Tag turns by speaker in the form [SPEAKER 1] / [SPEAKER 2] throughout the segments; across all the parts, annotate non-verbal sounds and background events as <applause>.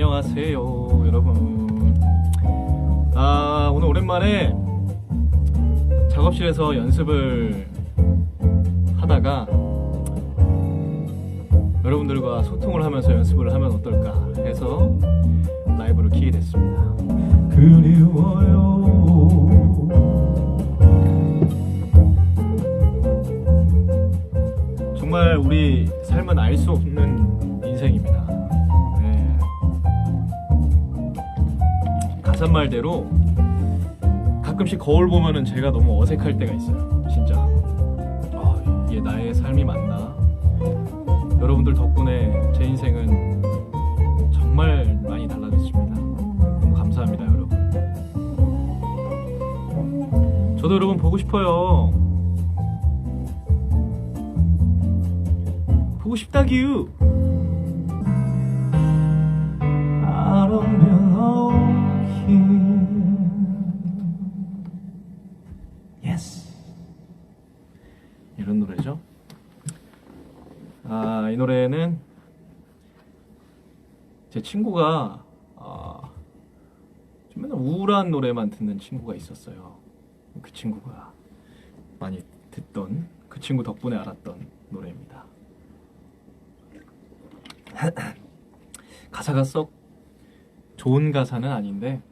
[SPEAKER 1] 안녕하세요, 여러분. 아, 오늘 오랜만에 작업실에서 연습을 하다가 여러분들과 소통을 하면서 연습을 하면 어떨까 해서 라이브를 키게 됐습니다. 그리워요. 말대로 가끔씩 거울 보면은 제가 너무 어색할 때가 있어요. 진짜. 아, 이게 나의 삶이 맞나? 여러분들 덕분에 제 인생은 정말 많이 달라졌습니다. 너무 감사합니다, 여러분. 저도 여러분 보고 싶어요. 보고 싶다기유. I don't belong 노래는 제 친구가 아, 좀 맨날 우울한 노래만 듣는 친구가 있었어요. 그 친구가 많이 듣던 그 친구 덕분에 알았던 노래입니다. <clears throat> 가사가 썩 좋은 가사는 아닌데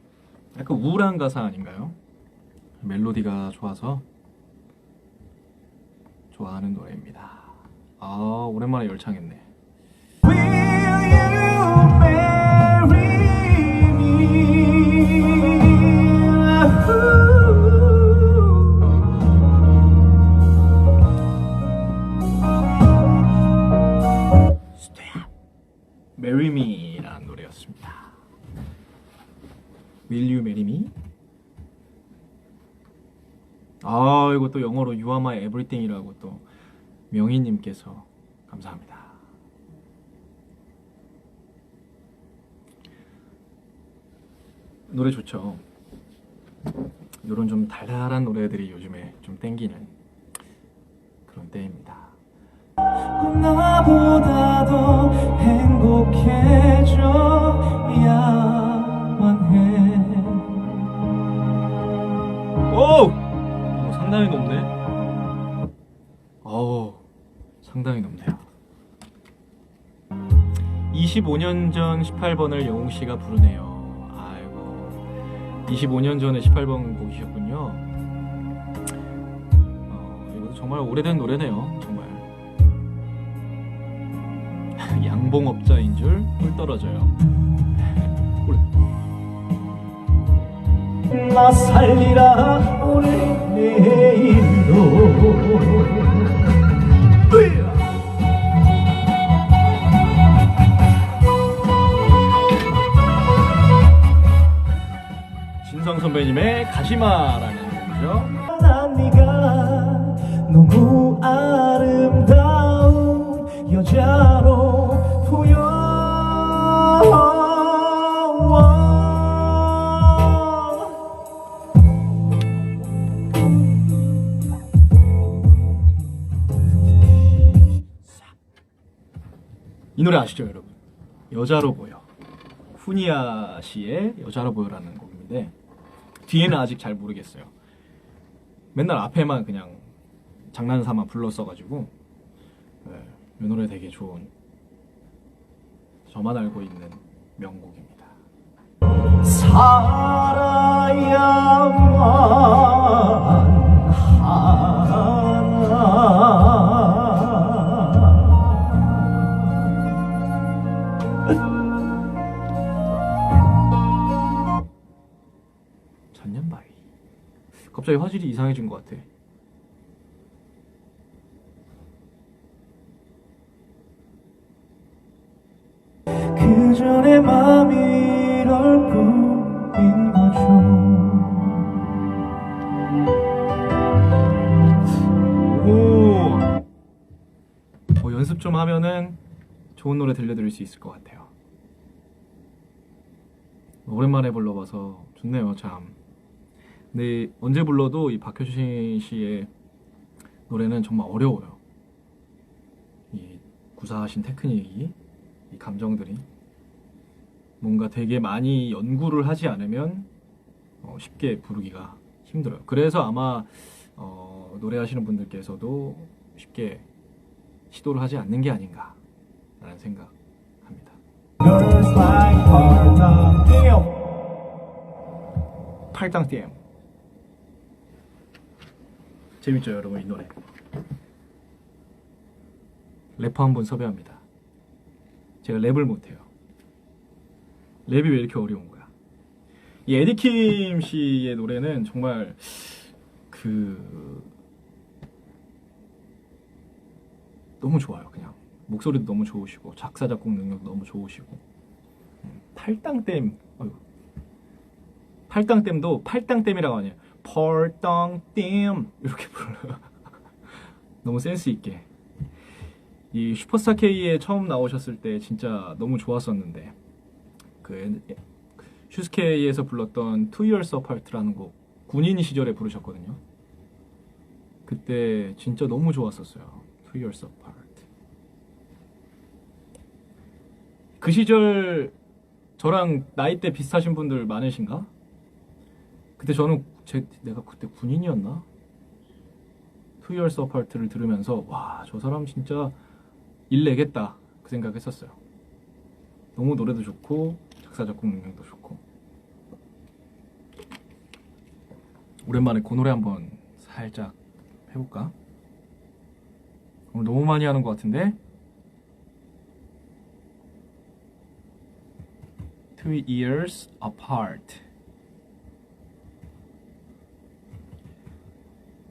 [SPEAKER 1] 약간 우울한 가사 아닌가요? 멜로디가 좋아서 좋아하는 노래입니다. 아 오랜만에 열창했네. Marry Me? 아 이거 또 영어로 My Everything이라고 또 명희님께서 감사합니다. 노래 좋죠. 이런 좀 달달한 노래들이 요즘에 좀 땡기는 그런 때입니다. 나보다도 행복해져야만 해. 오! 오, 상당히 높네. 25년 전 18번을 영웅 씨가 부르네요. 아이고, 25년 전에 18번 곡이셨군요. 어, 이것도 정말 오래된 노래네요. 정말. <laughs> 양봉업자인 줄 꿀 떨어져요. <laughs> 꿀.
[SPEAKER 2] 나 살리라 오늘 내일도
[SPEAKER 1] 선배님의 가시마라는 곡이죠.
[SPEAKER 2] 난 네가 너무 아름다운 여자로 보여
[SPEAKER 1] 이 노래 아시죠, 여러분? 여자로 보여. 후니아 씨의 여자로 보여라는 곡인데 뒤에는 아직 잘 모르겠어요. 맨날 앞에만 그냥 장난삼아 불렀어가지고 네, 이 노래 되게 좋은 저만 알고 있는 명곡입니다.
[SPEAKER 2] 살아야만
[SPEAKER 1] 갑자기 화질이 이상해진 것 같아.
[SPEAKER 2] 그 전에 마음이 이럴 뿐인 거죠
[SPEAKER 1] 오. 어, 연습 좀 하면은 좋은 노래 들려드릴 수 있을 것 같아요. 오랜만에 불러봐서 좋네요, 참. 근데 언제 불러도 이 박효신 씨의 노래는 정말 어려워요. 이 구사하신 테크닉이, 이 감정들이 뭔가 되게 많이 연구를 하지 않으면 어, 쉽게 부르기가 힘들어요. 그래서 아마 어, 노래하시는 분들께서도 쉽게 시도를 하지 않는 게 아닌가라는 생각합니다. 팔당 댐 재밌죠 여러분 이 노래. 래퍼 한 분 섭외합니다. 제가 랩을 못해요. 랩이 왜 이렇게 어려운 거야? 이 에디킴 씨의 노래는 정말 그 너무 좋아요 그냥. 목소리도 너무 좋으시고 작사 작곡 능력 너무 좋으시고. 음, 팔당댐. 팔당댐도 팔당댐이라고 하네요. 펄당댐 이렇게 불러요. <laughs> 너무 센스 있게. 이 슈퍼스타 K에 처음 나오셨을 때 진짜 너무 좋았었는데 그 슈스케이에서 불렀던 Two Years Apart라는 곡 군인 시절에 부르셨거든요. 그때 진짜 너무 좋았었어요. Two Years Apart. 그 시절 저랑 나이대 비슷하신 분들 많으신가? 그때 저는 제, 내가 그때 군인이었나? Years Apart를 들으면서 와 저 사람 진짜 일 내겠다 그 생각했었어요. 너무 노래도 좋고 작사 작곡 능력도 좋고 오랜만에 그 노래 한번 살짝 해볼까? 오늘 너무 많이 하는 것 같은데 Two Years Apart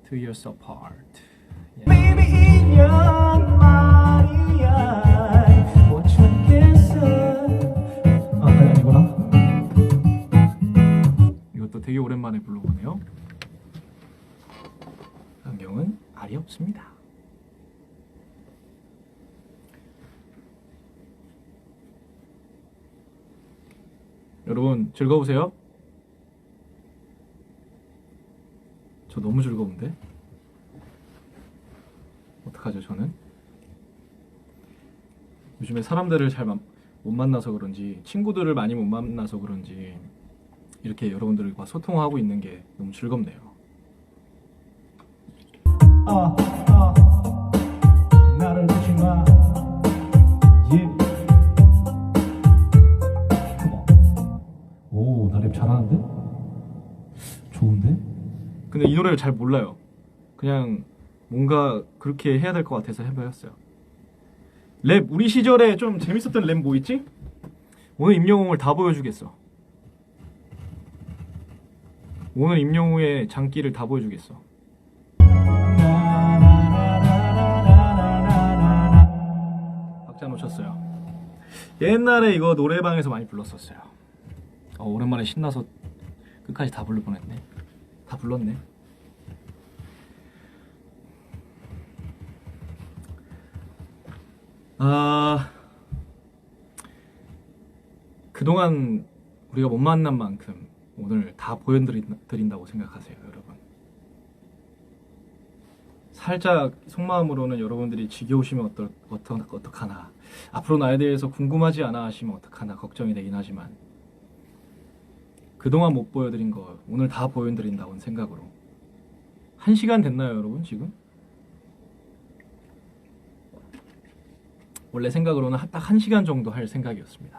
[SPEAKER 1] Two Years Apart
[SPEAKER 2] 아
[SPEAKER 1] 이것도 되게 오랜만에 불러보네요. 안경은 알이 없습니다. 여러분 즐거우세요? 저 너무 즐거운데? 어떡하죠 저는? 요즘에 사람들을 잘 못 만나서 그런지 친구들을 많이 못 만나서 그런지 이렇게 여러분들과 소통하고 있는 게 너무 즐겁네요.
[SPEAKER 2] 아,
[SPEAKER 1] 노래를 잘 몰라요. 그냥 뭔가 그렇게 해야 될 것 같아서 해보였어요. 랩 우리 시절에 좀 재밌었던 랩 뭐 있지? 오늘 임영웅을 다 보여주겠어. 오늘 임영웅의 장기를 다 보여주겠어. 박자 놓쳤어요. 옛날에 이거 노래방에서 많이 불렀었어요. 어, 오랜만에 신나서 끝까지 다 부를 뻔했네. 다 불렀네. 아 그동안 우리가 못 만난 만큼 오늘 다 보여드린다고 생각하세요, 여러분. 살짝 속마음으로는 여러분들이 지겨우시면 어떨, 어떠, 어떡하나 앞으로 나에 대해서 궁금하지 않아 하시면 어떡하나 걱정이 되긴 하지만 그동안 못 보여드린 거 오늘 다 보여드린다는 생각으로 한 시간 됐나요 여러분 지금? 원래 생각으로는 딱한 시간 정도 할 생각이었습니다.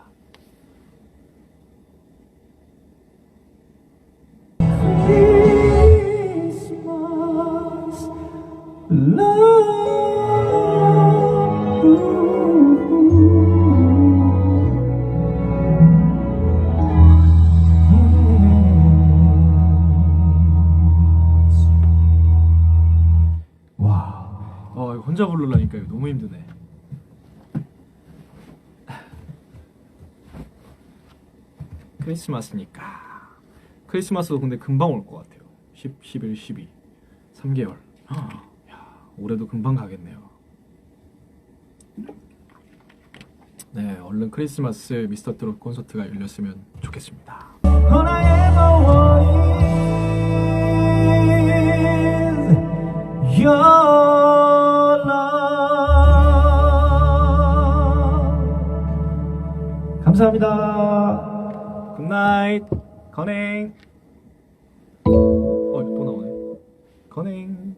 [SPEAKER 2] 와,
[SPEAKER 1] 어 혼자 부르려니까 너무 힘드네 크리스마스니까. 크리스마스도 근데 금방 올 것 같아요. 10, 11, 12 3개월. 야, 올해도 금방 가겠네요. 네 얼른 크리스마스 미스터 트롯 콘서트가 열렸으면 좋겠습니다.
[SPEAKER 2] 감사합니다.
[SPEAKER 1] 굿나잇 건행. 어또 나오네. 건행